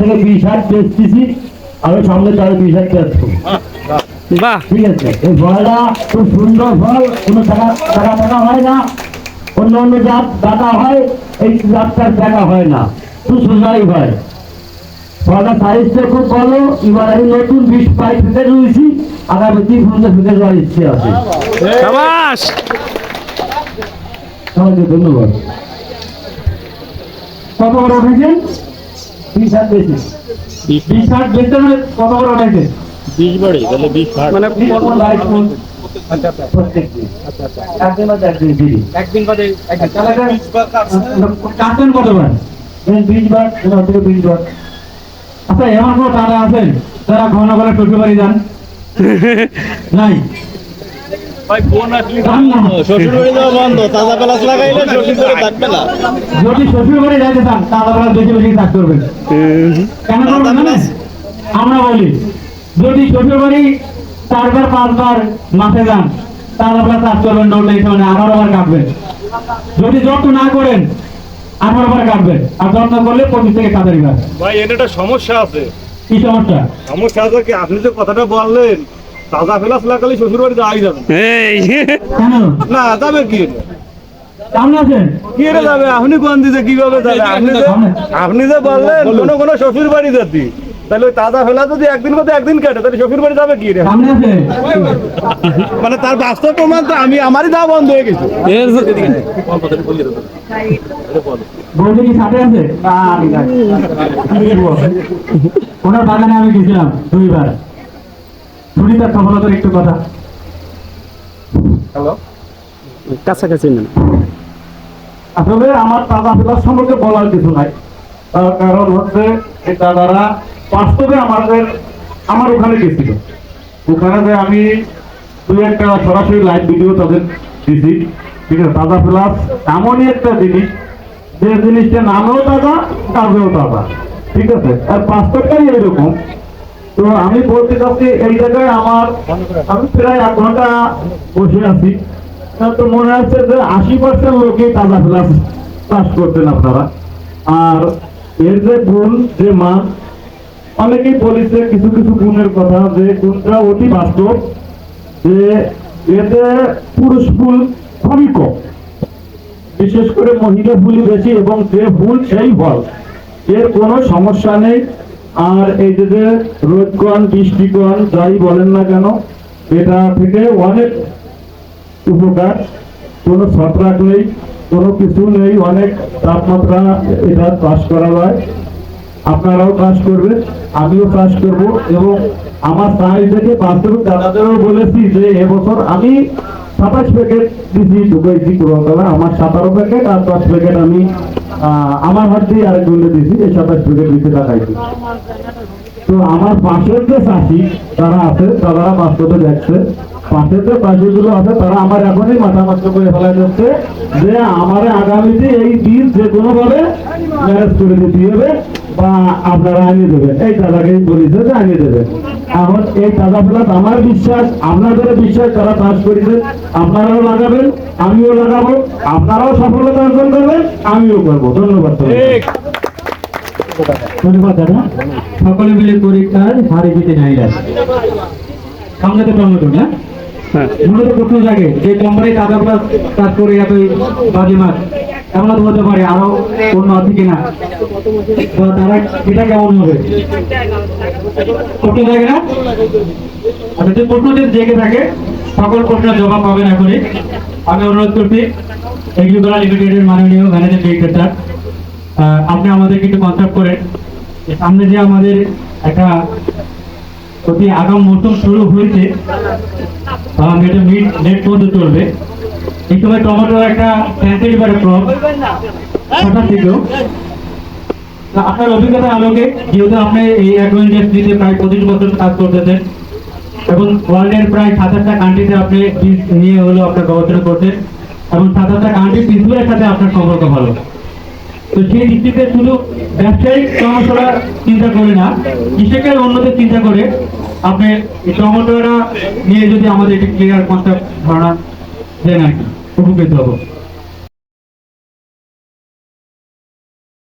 থেকে বিশ হাট বেচতেছি আমি সামনে তার বিশ হাট বেচবো। বাহ। ঠিক আছে? এই ফলটা খুব সুন্দর ফল কোনো টাকা টাকা টাকা হয় না। অন্য অন্য জাত হয় এই জাতটার হয় না। খুব সুন্দরই হয় ফলটা সাইজটা খুব ভালো এবার আমি নতুন বিষ পাই ফেটে রয়েছি আগামী তিন ঘণ্টা ফেটে যাওয়ার ইচ্ছে আছে। সবাইকে ধন্যবাদ। কত বড় উঠেছেন? বিশ হাত বেশি বিশ হাত বেচতে মানে কত বড় উঠেছে বিশ বাড়ি তাহলে বিশ হাট মানে কোন লাইট কোন প্রত্যেক দিন। একদিন বাদে একদিন দিদি একদিন বাদে কাটবেন কতবার বিশ বার এবার থেকে বিশ বার। আচ্ছা এমন কোনো টাকা আছেন যারা ঘন করে শ্বশুর বাড়ি যান? নাই? ভাই ফোন আসলে যান শ্বশুর বাড়ি যাওয়া বন্ধ তাজা প্লাস লাগাইলে শ্বশুর বাড়ি থাকবে না। যদি শ্বশুর বাড়ি যাইতে চান তাহলে আপনারা বেশি বেশি কাজ করবেন কেন আমরা বলি যদি শ্বশুর বাড়ি চারবার পাঁচবার মাসে যান তাহলে আপনারা চাষ করবেন দৌড়লে এই সময় আঠারো বার কাটবেন। যদি যত্ন না করেন আঠারো বার কাটবেন। আর যত্ন করলে পঁচিশ থেকে বার। ভাই এটা একটা সমস্যা আছে। কি সমস্যা? সমস্যা আছে কি? আপনি যে কথাটা বললেন। তাজা প্লাস লাগালে শ্বশুর বাড়ি যাওয়াই যাবে। না। এই। কেন? না যাবে কি? কেমন আছেন? কি রে যাবে? আপনি কোন দিতে কীভাবে যাবে? আপনি যে আপনি যে বললেন কোনো কোনো শ্বশুর বাড়ি যেতি। তাহলে ওই তাজা ফেলা যদি একদিন মধ্যে একদিন কাটে তাহলে শ্বশুর বাড়ি যাবে কি রে? মানে তার বাস্তব প্রমাণ তো আমি আমারই যাওয়া বন্ধ হয়ে গেছে? ওনার বাগানে আমি গেছিলাম দুইবার। সুনিতার সফলতার একটু কথা। কাছাকাছি না আসলে আমার দাদা ফেলার সম্পর্কে বলার কিছু নাই। তার কারণ হচ্ছে এই দাদারা বাস্তবে আমাদের আমার ওখানে গেছিল। ওখানে যে আমি দুই একটা সরাসরি লাইভ ভিডিও তাদের দিছি। ঠিক আছে দাদা প্লাস এমনই একটা জিনিস। যে জিনিসটা নামেও দাদা কাজেও দাদা ঠিক আছে আর বাস্তবটাই এরকম তো আমি বলতে চাচ্ছি, এই জায়গায় আমার আমি প্রায় এক ঘণ্টা বসে আছি। তো মনে হচ্ছে যে আশি পার্সেন্ট লোকই তাজা ফেলাস চাষ করতেন আপনারা। আর এর যে গুণ, যে মান, অনেকেই বলেছে কিছু কিছু গুণের কথা যে গুণটা অতি বাস্তব, যে এতে পুরুষ ফুল খুবই কম। বিশেষ করে মহিলা ফুলই বেশি এবং যে ফুল সেই ফল। এর কোনো সমস্যা নেই। আর এই যে রোদকণ বৃষ্টিকণ যাই বলেন না কেন, এটা থেকে অনেক উপকার। কোনো ছত্রাক নেই, কোনো কিছু নেই, অনেক তাপমাত্রা এটা চাষ করা যায়। আপনারাও চাষ করবেন, আমিও চাষ করব এবং আমার সাইজ থেকে বাস্তবিক দাদাদেরও বলেছি যে এবছর আমি সাতাশ প্যাকেট দিছি, ঢুকাইছি পুরোতলা আমার সাতারো প্যাকেট আর দশ প্যাকেট আমি আমার হাত দিয়ে আরেক দিছি এই সাতাশ ফুটের দিতে দেখাইছি। তো আমার পাশের যে চাষি, তারা আছে, তারা বাস্তবে দেখছে। পাশের যে চাষিগুলো আছে, তারা আমার এখনই মাথা নষ্ট করে ফেলা যাচ্ছে যে আমার আগামীতে এই বীজ যে কোনোভাবে ম্যানেজ করে দিতে হবে। বা আপনারা আনিয়ে দেবেন। এই দাদাকে বলেছে যে আনিয়ে দেবেন। এখন এই দাদা ফেলাত আমার বিশ্বাস আপনাদের বিশ্বাস তারা চাষ করেছে আপনারাও লাগাবেন আমিও লাগাবো আপনারাও সফলতা অর্জন করবেন আমিও করব। ধন্যবাদ ধন্যবাদ দাদা। সকলে মিলে পরীক্ষার হারে জিতে নাই টমেটো না হ্যাঁ? মূলত প্রশ্ন জাগে যে কোম্পানি প্লাস কাজ করে এতই বাজে মাছ। এমন হতে পারে, আরও অন্য আছে কিনা? তারা এটা কেমন হবে? প্রশ্ন জাগে না আচ্ছা যে প্রশ্ন যদি জেগে থাকে, সকল প্রশ্নের জবাব পাবেন এখনই। আমি অনুরোধ করছি লিমিটেডের মাননীয় ম্যানেজার ডিরেক্টর আপনি আমাদেরকে একটু কনসাল্ট করেন। সামনে যে আমাদের একটা অতি আগাম মৌসুম শুরু হয়েছে মিড নেট পর্যন্ত চলবে। এই সময় টমেটো একটা স্যান্সেল বারে ক্রপ সরকার থেকেও তা আপনার অভিজ্ঞতা আলোকে যেহেতু আপনি এই ইন্ডাস্ট্রিতে প্রায় পঁচিশ বছর কাজ করতেছেন এবং ওয়ার্ল্ডের প্রায় কান্ট্রিতে আপনি নিয়ে হলেও আপনার গবেষণা করছেন এবং কান্ট্রি সাথে আপনার সম্পর্ক ভালো। তো সেই দৃষ্টিতে শুধু ব্যবসায়িক চিন্তা করে না, কৃষকের উন্নতির চিন্তা করে আপনি এই নিয়ে যদি আমাদের একটি ক্লিয়ার কনসেপ্ট ধারণা দেন আর কি। উপকৃত হব।